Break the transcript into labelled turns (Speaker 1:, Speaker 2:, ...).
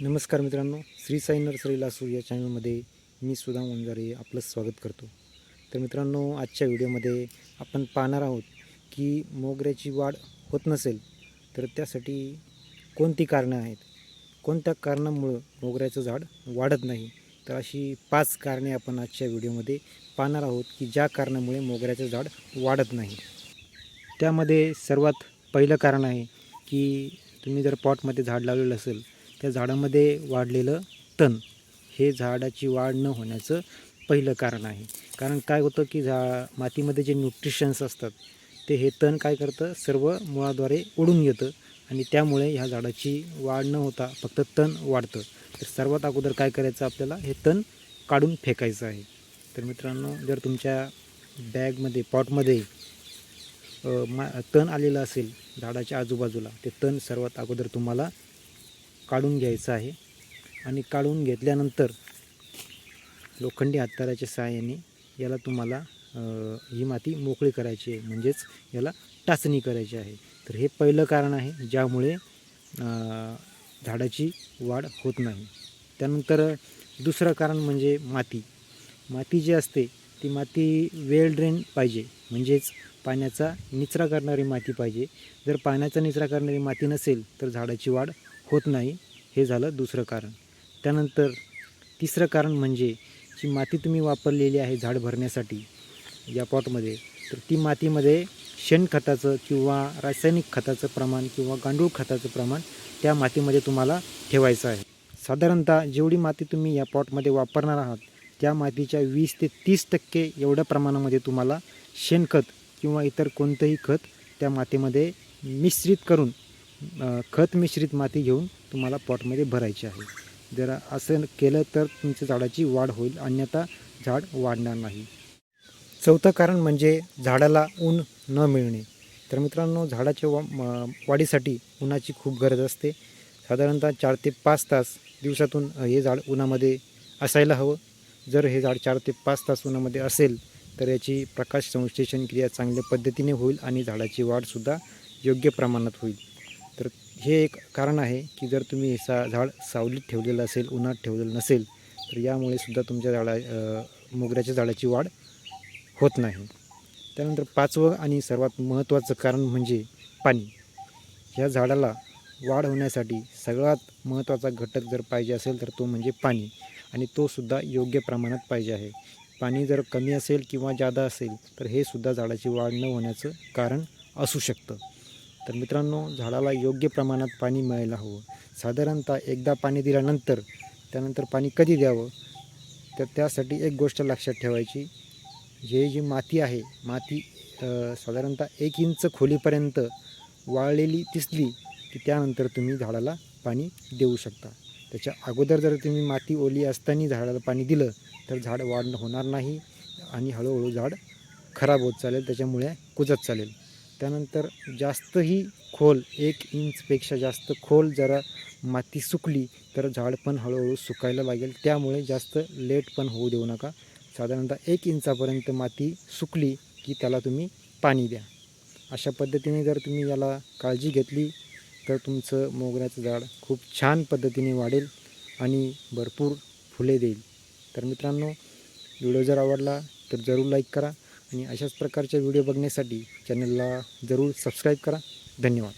Speaker 1: नमस्कार मित्रांनो श्री साई नर्सरी लासू या चॅनलमध्ये मी सुधा वंजारे आपलं स्वागत करतो. तर मित्रांनो आजच्या व्हिडिओमध्ये आपण पाहणार आहोत की मोगऱ्याची वाढ होत नसेल तर त्यासाठी कोणती कारणं आहेत? कोणत्या कारणामुळं मोगऱ्याचं झाड वाढत नाही? तर अशी पाच कारणे आपण आजच्या व्हिडिओमध्ये पाहणार आहोत की ज्या कारणामुळे मोगऱ्याचं झाड वाढत नाही. त्यामध्ये सर्वात पहिलं कारण आहे की तुम्ही जर पॉटमध्ये झाड लावलेलं असेल त्या झाडामध्ये वाढलेलं तण हे झाडाची वाढ न होण्याचं पहिलं कारण आहे. कारण काय होतं की झा मातीमध्ये जे न्यूट्रिशन्स असतात ते हे तण काय करतं? सर्व मुळाद्वारे उडून येतं आणि त्यामुळे ह्या झाडाची वाढ न होता फक्त तण वाढतं. तर सर्वात अगोदर काय करायचं आपल्याला? हे तण काढून फेकायचं आहे. तर मित्रांनो जर तुमच्या बॅगमध्ये पॉटमध्ये मा तण आलेलं असेल झाडाच्या आजूबाजूला ते तण सर्वात अगोदर तुम्हाला काढून घ्यायचं आहे. आणि काढून घेतल्यानंतर लोखंडी हाताराच्या सहाय्याने याला तुम्हाला ही माती मोकळी करायची आहे. म्हणजेच याला टाचणी करायची आहे. तर हे पहिलं कारण आहे ज्यामुळे झाडाची वाढ होत नाही. त्यानंतर दुसरं कारण म्हणजे माती. माती जी असते ती माती वेल ड्रेन पाहिजे. म्हणजेच पाण्याचा निचरा करणारी माती पाहिजे. जर पाण्याचा निचरा करणारी माती नसेल तर झाडाची वाढ होत नाही हे झालं दुसरं कारण. त्यानंतर तिसरं कारण म्हणजे जी माती तुम्ही वापरलेली आहे झाड भरण्यासाठी या पॉटमध्ये तर ती मातीमध्ये शेणखताचं किंवा रासायनिक खताचं प्रमाण किंवा गांडूळ खताचं प्रमाण त्या मातीमध्ये तुम्हाला ठेवायचं आहे. साधारणतः जेवढी माती तुम्ही या पॉटमध्ये वापरणार आहात त्या मातीच्या वीस ते तीस टक्के एवढ्या प्रमाणामध्ये तुम्हाला शेणखत किंवा इतर कोणतंही खत त्या मातीमध्ये मिश्रित करून खत मिश्रित माती घेऊन तुम्हाला पॉटमध्ये भरायची आहे. जर असं केलं तर तुमच्या झाडाची वाढ होईल अन्यथा झाड वाढणार नाही. चौथं कारण म्हणजे झाडाला ऊन न मिळणे. तर मित्रांनो झाडाच्या वा म- वाढीसाठी उन्हाची खूप गरज असते. साधारणतः चार ते पाच तास दिवसातून हे झाड उन्हामध्ये असायला हवं. जर हे झाड चार ते पाच तास उन्हामध्ये असेल तर याची प्रकाश संश्लेषण क्रिया चांगल्या पद्धतीने होईल आणि झाडाची वाढसुद्धा योग्य प्रमाणात होईल. तर हे एक कारण आहे की जर तुम्ही हे सा झाड सावलीत ठेवलेलं असेल उन्हात ठेवलेलं नसेल तर यामुळे सुद्धा तुमच्या झाडा मोगऱ्याच्या झाडाची वाढ होत नाही. त्यानंतर पाचवं आणि सर्वात महत्त्वाचं कारण म्हणजे पाणी. ह्या झाडाला वाढ होण्यासाठी सगळ्यात महत्त्वाचा घटक जर पाहिजे असेल तर तो म्हणजे पाणी. आणि तो सुद्धा योग्य प्रमाणात पाहिजे आहे. पाणी जर कमी असेल किंवा जादा असेल तर हे सुद्धा झाडाची वाढ न होण्याचं कारण असू शकतं. तर मित्रांनो झाडाला योग्य प्रमाणात पाणी मिळायला हवं. साधारणतः एकदा पाणी दिल्यानंतर त्यानंतर पाणी कधी द्यावं? तर त्यासाठी एक गोष्ट लक्षात ठेवायची. हे जी माती आहे माती साधारणतः एक इंच खोलीपर्यंत वाळलेली दिसली की त्यानंतर तुम्ही झाडाला पाणी देऊ शकता. त्याच्या अगोदर जर तुम्ही माती ओली असताना झाडाला पाणी दिलं तर झाड वाढ होणार नाही आणि हळूहळू झाड खराब होत चालेल त्याच्यामुळे कुजत चालेल. त्यानंतर जास्तही खोल एक इंचपेक्षा जास्त खोल जरा माती सुकली तर झाड पण हळूहळू सुकायला लागेल. त्यामुळे जास्त लेट पण होऊ देऊ नका. साधारणतः एक इंचापर्यंत माती सुकली की त्याला तुम्ही पाणी द्या. अशा पद्धतीने जर तुम्ही याला काळजी घेतली तर तुमचं मोगऱ्याचं झाड खूप छान पद्धतीने वाढेल आणि भरपूर फुले देईल. तर मित्रांनो व्हिडिओ जर आवडला तर जरूर लाईक करा. आणि अशाच प्रकारच्या व्हिडिओ बघण्यासाठी चॅनलला जरूर सबस्क्राईब करा. धन्यवाद.